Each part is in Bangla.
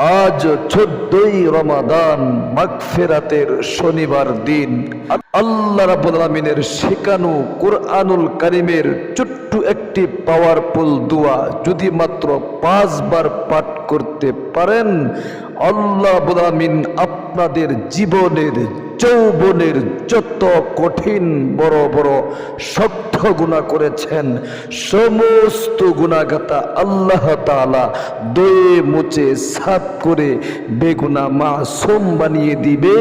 আজ চোদ্দই রমাদান মাগফেরাতের শনিবার দিন। আল্লাহ রাবুল আলমিনের শেখানো কোরআনুল কারিমের ছোট্ট একটি পাওয়ারফুল দোয়া যদি মাত্র পাঁচবার পাঠ করতে পারেন, আল্লাহ রাব্বুল আপনাদের জীবনের, যৌবনের যত কঠিন, বড় বড় শক্ত গুণা করেছেন, সমস্ত গুণাগাতা আল্লাহ তাআলা দয়ে মুচে সাফ করে বেগুনা মাসুম বানিয়ে দিবে।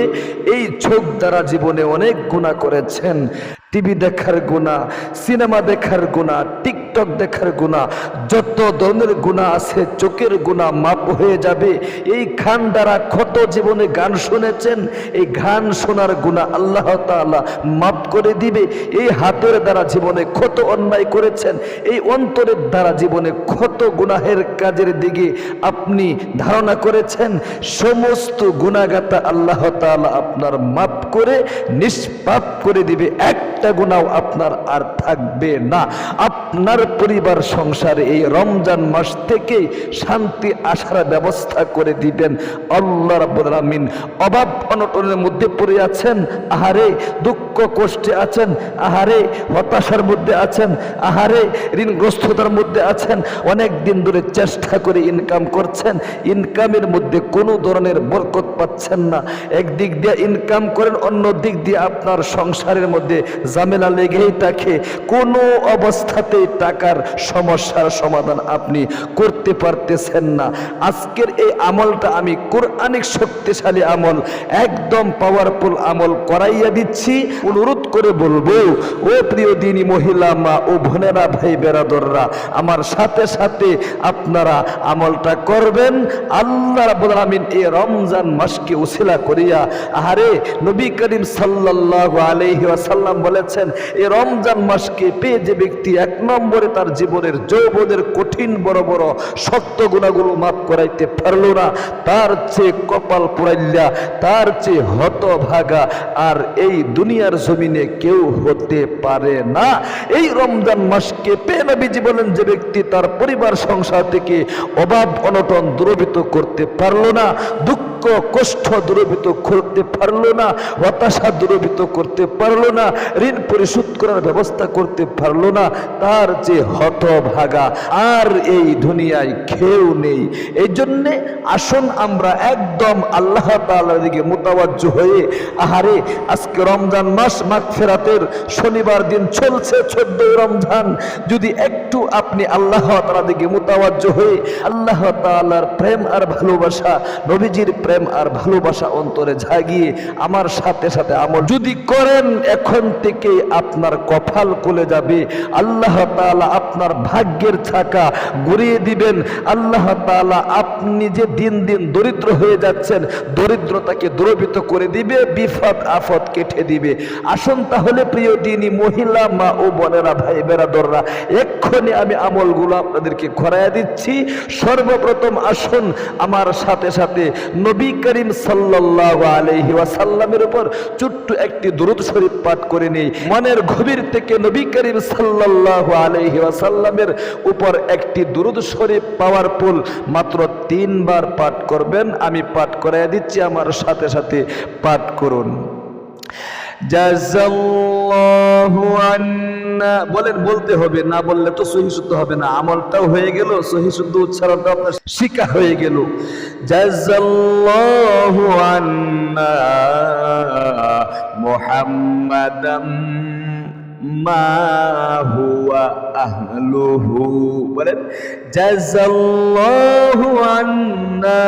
এই চোখ দ্বারা জীবনে অনেক গুণা করেছেন। টিভি দেখার গুণা সিনেমা দেখার গুণা টিকটক দেখার গুণা যত ধরনের গুণা আছে, চোখের গুণা মাপ হয়ে যাবে। এই গান দ্বারা কত জীবনে গান শুনেছেন? এই গান শোনার গুণা আল্লাহ তাআলা মাপ করে দিবে। এই হাতের দ্বারা জীবনে কত অন্যায় করেছেন? এই অন্তরের দ্বারা জীবনে কত গুনাহের কাজের দিকে আপনি ধারণা করেছেন? সমস্ত গুণাগাতা আল্লাহ তাআলা আপনার মাপ করে, নিষ্পাপ করে দিবে। একটা গুণাও আপনার আর থাকবে না। আপনার পরিবার সংসারে, এই রমজান মাস থেকেই শান্তি আসার ব্যবস্থা করে দিবেন আল্লাহ রাব্বুল অভাব অনটনের মধ্যে পড়ে আছেন, আহারে দুঃখ কষ্টে আছেন, আহারে হতাশার মধ্যে আছেন, আহারে ঋণগ্রস্ততার মধ্যে আছেন, অনেক দিন ধরে চেষ্টা করে ইনকাম করছেন, ইনকামের মধ্যে কোনো ধরনের বরকত পাচ্ছেন না। একদিক দিয়ে ইনকাম করেন, অন্য দিক দিয়ে আপনার সংসারের মধ্যে ঝামেলা লেগেই থাকে। কোনো অবস্থাতেই টাকার সমস্যার সমাধান আপনি করতে পারতেছেন না। আজকের এই আমলটা আমি কোরআনিক শক্তিশালী আমল, একদম পাওয়ারফুল আমল করাইয়া দিচ্ছি। অনুরোধ করে বলব, ও প্রিয় দিনী মহিলা, মা ও বোনেরা, ভাই বেরাদররা, আমার সাথে সাথে আপনারা আমলটা করবেন। আল্লাহ আলামিন এই রমজান মাসকে উসিলা করিয়া, আহারে নবী করিম আলাইহি ওয়াসাল্লাম বলেছেন, এই রমজান মাসকে পেয়ে যে ব্যক্তি এক নম্বরে তার জীবনের যৌবনের কঠিন বড় বড় শক্ত গুণাগুলো মাফ করাইতে পারল না। তার চেয়ে কপাল পুরাইল্লা তার চেয়ে হতভাগা আর এই দুনিয়ার জমিনে কেউ হতে পারে না। এই রমজান মাসকে পেয়ে নবীজি বলেন যে ব্যক্তি তার পরিবার, সংসার থেকে অভাব, অনটন দূরবিত করতে পারল না। দুঃখ কষ্ট দূরবিত করতে পারল না, হতাশা দূরবিত করতে পারল না, ঋণ পরিশোধ করার ব্যবস্থা করতে পারল না, তার যে হতভাগা, আর এই দুনিয়ায় কেউ নেই। এই জন্যে আসুন আমরা একদম আল্লাহ তাআলার দিকে মোতাবাজ্য হয়ে, আহারে, আজকে রমজান মাস, মাগফিরাতের শনিবার দিন চলছে চোদ্দ রমজান। যদি একটু আপনি আল্লাহ তাআলার দিকে মোতাবাজ্য হয়ে, আল্লাহ তাআলার প্রেম আর ভালোবাসা নবীজির প্রেম আর ভালোবাসা অন্তরে জাগিয়ে আমার সাথে সাথে আমল। যদি করেন, এখন থেকে আপনার কপাল খুলে যাবে। আল্লাহ তাআলা আপনার ভাগ্যের ছাকা ঘুরিয়ে দিবেন। আল্লাহ তাআলা আপনি যে দিন দিন দরিদ্র হয়ে যাচ্ছেন, দরিদ্রতাকে দূরবিত করে দিবে বিফদ আফদ কেটে দিবে। আসুন তাহলে প্রিয় দিনই মহিলা, মা ও বোনেরা ভাই বেরাদররা এক্ষুনি আমি আমলগুলো আপনাদেরকে ঘরাইয়া দিচ্ছি। সর্বপ্রথম আসুন আমার সাথে সাথে নবী করিম সাল্লাহ আলহি ওয়াসাল্লামের উপর চুট্টু একটি দুরূদ শরীফ পাঠ করে নেই। মনের গভীর থেকে নবী করিম সাল্লাহ আলাইহি ওয়াসাল্লামের উপর একটি দুরূদ শরীফ পাওয়ার পাওয়ারফুল মাত্র তিনবার পাঠ করবেন। আমি পাঠ করাই দিচ্ছি, আমার সাথে সাথে পাঠ করুন। বলেন, বলতে হবে, না বললে তো সহি শুদ্ধ হবে না। আমলটাও হয়ে গেল, সহি শুদ্ধ উচ্চারণটা আপনার শিকা হয়ে গেল। জাযাল্লাহু আন্না মুহাম্মাদাম মা হুয়া আহলুহু, বলেন, জাযাল্লাহু আন্না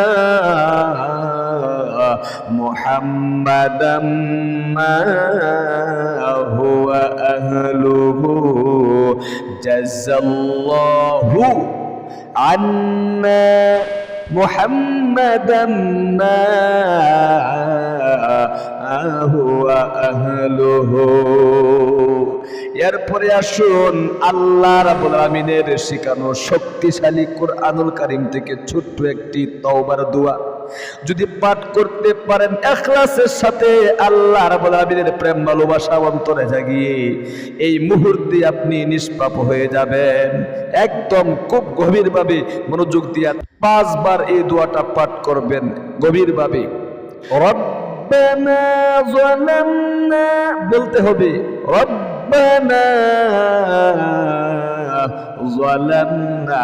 মুহাম্মাদাম মা হুয়া আহলুহু জাযাল্লাহু আন্না محمدا ما هو أهله এরপরে আসুন আল্লাহ রাবুল আমিনের শেখানো শক্তিশালী কোরআনুল কারিম থেকে ছোট্ট একটি তওবার দোয়া যদি পাঠ করতে পারেন, এখলাসের সাথে আল্লাহ রাব্বুল আলামিনের প্রেম, ভালোবাসা অন্তরে জাগিয়ে এই মুহূর্তে আপনি নিষ্পাপ হয়ে যাবেন। একদম খুব গভীরভাবে মনোযোগ দিয়ে পাঁচবার এই দোয়াটা পাঠ করবেন, গভীরভাবে। বলতে হবে, রব্বানা যালামনা।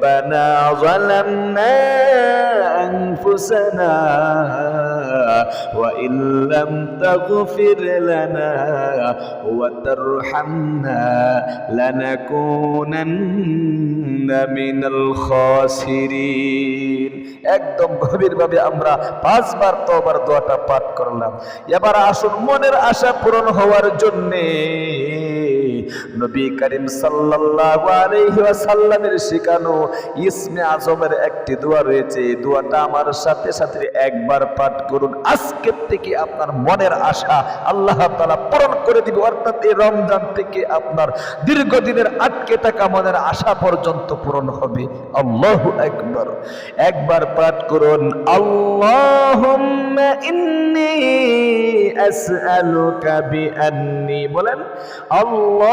ربنا ظلمنا أنفسنا وإن لم تغفر لنا وترحمنا لنكونن من الخاسرين একদম গভীরভাবে আমরা পাঁচবার তোবার দোয়াটা পাঠ করলাম এবার আসুন মনের আশা পূরণ হওয়ার জন্যে নবী করিম সাল্লাল্লাহু আলাইহি ওয়াসাল্লামের শেখানো ইসমে আজমের একটি দোয়া রয়েছে। দোয়াটা আমার সাথে সাথে একবার পাঠ করুন। আজকের থেকে আপনার মনের আশা আল্লাহ তাআলা পূরণ করে দিবে। অর্থাৎ এই রমজান থেকে আপনার দীর্ঘদিনের আটকে থাকা মনের আশা পর্যন্ত পূরণ হবে। আল্লাহু আকবার। একবার পাঠ করুন, আল্লাহুম্মা ইন্নী আসআলুকা বিআন্নী বলেন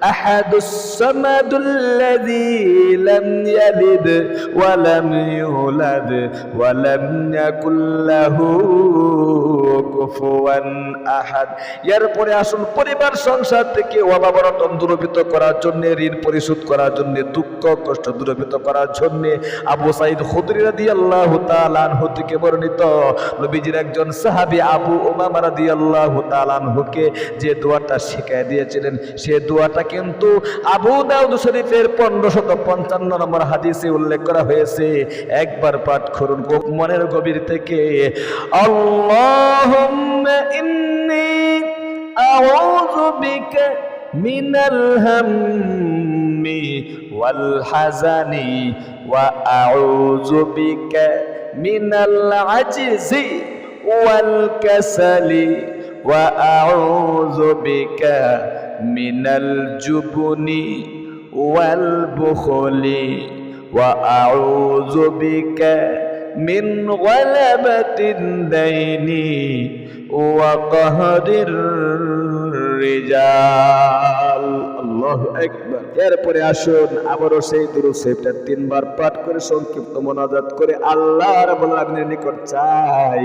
الأحد الصمد الذي لم يلد ولم يولد ولم يكن له কুফুয়ান আহাদ এরপরে আসুন পরিবার সংসার থেকে অভাব অনটন দূরীভূত করার জন্য ঋণ পরিশোধ করার জন্য দুঃখ কষ্ট দূরীভূত করার জন্য আবু সাইদ খুদরি রাদিয়াল্লাহু তাআলা আনহু থেকে বর্ণিত নবীজির একজন সাহাবী আবু উমামা রাদিয়াল্লাহু তাআলা আনহুকে যে দোয়াটা শিখিয়ে দিয়েছিলেন সে দোয়াটা কিন্তু আবু দাউদ শরীফের পনেরোশত পঞ্চান্ন নম্বর হাদিসে উল্লেখ করা হয়েছে, একবার পাঠ করুন মনের গভীর থেকে। মিনাল হাম্মি ওয়াল হাজানি ওয়া আউযু বিকা মিনাল আজজি ওয়াল কাসালি ওয়া আউযু বিকা মিনাল জুবনি ওয়াল বুখলি وأعوذ بك من غلبة الدين وقهر الرجال الله أكبر এরপরে আসুন আবারও সেই দুরুসেফটা তিনবার পাঠ করে সংক্ষিপ্ত মোনাজাত করে আল্লাহ রাব্বুল আলামিনের নিকট চাই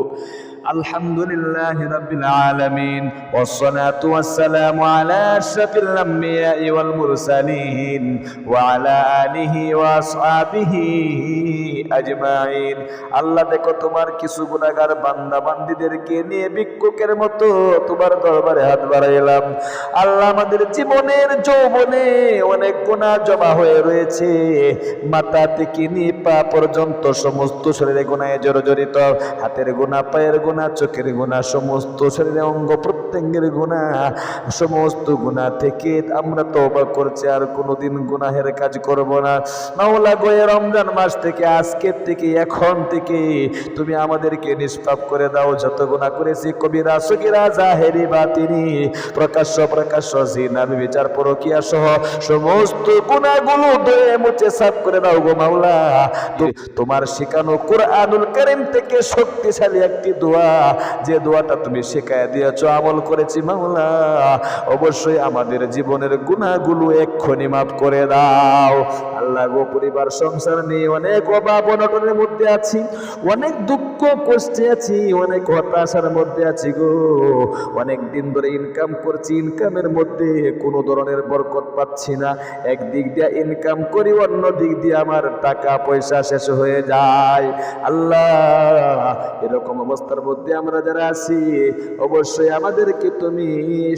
আলহামদুলিল্লাহ রাব্বিল আলামিন والصلاة والسلام على أشرف الأنبياء والمرسلين وعلى آله وأصحابه أجمعين আল্লাহ দেখো তোমার কিছু গুণাগার বান্দা বান্দিদেরকে নিয়ে ভিক্ষুকের মতো তোমার দরবারে হাত বাড়াইলাম আল্লাহ আমাদের জীবনের যৌবনে অনেক গুণা জমা হয়ে রয়েছে মাথা থেকে নিয়ে পা পর্যন্ত সমস্ত শরীরে গুণায় জড়জড়িত হাতের গুণা পায়ের গুণা চোখের গুণা, সমস্ত শরীরে অঙ্গ প্রত্যঙ্গের গুণা, সমস্ত গুণা থেকে আমরা তওবা করছি, আর কোনোদিন গুনাহের কাজ করব না। মাওলা গোয়ে রমজান মাস থেকে, আজকের থেকে, এখন থেকে তুমি আমাদেরকে নিষ্পাপ করে দাও। যত গুণা করেছি, কবিরা, সগিরা, জাহেরি, বাতিনি, প্রকাশ্য প্রকাশ্য জিনার বিচার, পরকিয়া সহ সমস্ত গুণাগুলো ধুয়ে মুছে সাফ করে দাও গো মাওলা। তোমার শেখানো কোরআনুল কারীম থেকে শক্তিশালী একটি দোয়া যে দোয়াটা তুমি শেখায় দিয়েছ, আমল করেছি মাওলা, অবশ্যই আমাদের জীবনের গুণাগুলো এক্ষুনি মাফ করে দাও। আল্লাহ গো পরিবার, সংসার নিয়ে অনেক অভাব, অনটনের মধ্যে আছি, অনেক দুঃখ, কষ্টে আছি, অনেক হতাশার মধ্যে আছি গো। অনেক দিন ধরে ইনকাম করছি ইনকামের মধ্যে কোনো ধরনের বরকত পাচ্ছি না। একদিক দিয়ে ইনকাম করি, অন্য দিক দিয়ে আমার টাকা পয়সা শেষ হয়ে যায়। আল্লাহ, এরকম অবস্থার মধ্যে আমরা যারা আছি, অবশ্যই আমাদেরকে তুমি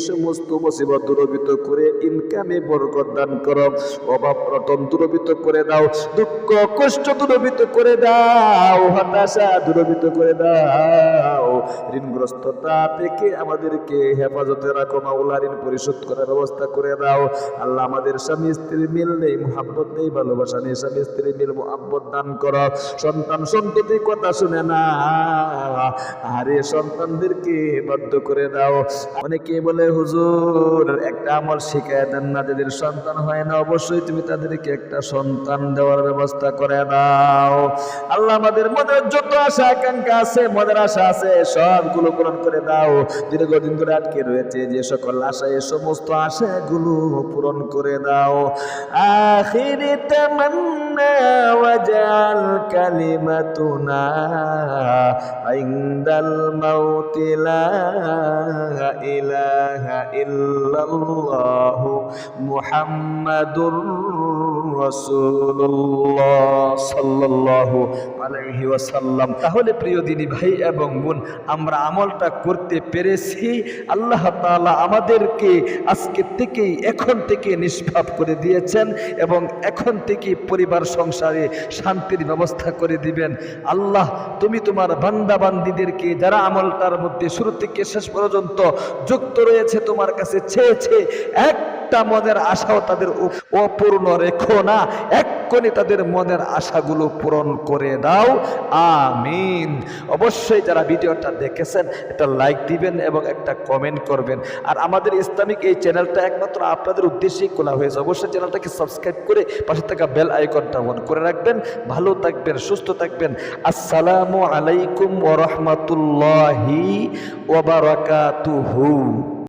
সমস্ত মুসিবত দূরবিত করে ইনকামে বরকত দান করো। অভাব রতন দূরবিত করে দাও দুঃখ কষ্ট দূরবিত করে দাও হতাশা দূরবিত করে দাও। ঋণগ্রস্ততা থেকে আমাদেরকে হেফাজতে রাখো মাওলা ঋণ পরিশোধ করার ব্যবস্থা করে দাও। আল্লাহ আমাদের স্বামী স্ত্রীর মিল নেই, মোহাব্বত নেই, ভালোবাসা নেই, স্বামী স্ত্রীর মিল মোহাব্বত দান করো। সন্তান সন্ততি কথা শুনে না আরে সন্তানদেরকে বাধ্য করে দাও। অনেকে বলে, হুজুর, একটা আমল শিখায় দেন না যাদের সন্তান হয় না, অবশ্যই তুমি তাদেরকে একটা সন্তান দেওয়ার ব্যবস্থা করে দাও। আল্লাহ আমাদের মনের যত আশা আকাঙ্ক্ষা আছে মনের আশা আছে সবগুলো পূরণ করে দাও। দীর্ঘদিন ধরে আটকে রয়েছে যে সকল আশা এই সমস্ত আশাগুলো পূরণ করে দাও। আখিরি তামান্না ওয়াজাল কালিমাতুনা ইনদাল মাউতি লা ইলাহা ইল্লাল্লাহ মুহাম্মাদুর রাসূলুল্লাহ সাল্লাল্লাহু ওয়াসাল্লাম। তাহলে প্রিয় দিনী ভাই এবং বোন, আমরা আমলটা করতে পেরেছি। আল্লাহ তাআলা আমাদেরকে আজকে থেকেই, এখন থেকে নিষ্পাপ করে দিয়েছেন এবং এখন থেকে পরিবার সংসারে শান্তির ব্যবস্থা করে দিবেন। আল্লাহ, তুমি তোমার বান্দা বান্দিদেরকে যারা আমলটার মধ্যে শুরু থেকে শেষ পর্যন্ত যুক্ত রয়েছে, তোমার কাছে চেয়েছে একটা মনের আশাও তাদের অপূর্ণ রেখো না। এক্ষণে তাদের মনের আশাগুলো পূরণ করে দাও। আমিন। অবশ্যই যারা ভিডিওটা দেখেছেন, একটা লাইক দিবেন এবং একটা কমেন্ট করবেন। আর আমাদের ইসলামিক এই চ্যানেলটা একমাত্র আপনাদের উদ্দেশ্যেই খোলা হয়েছে। অবশ্যই চ্যানেলটাকে সাবস্ক্রাইব করে পাশে থাকা বেল আইকনটা অন করে রাখবেন। ভালো থাকবেন, সুস্থ থাকবেন। আসসালামু আলাইকুম ওরহমতুল্লাহি ওবারাকাতুহু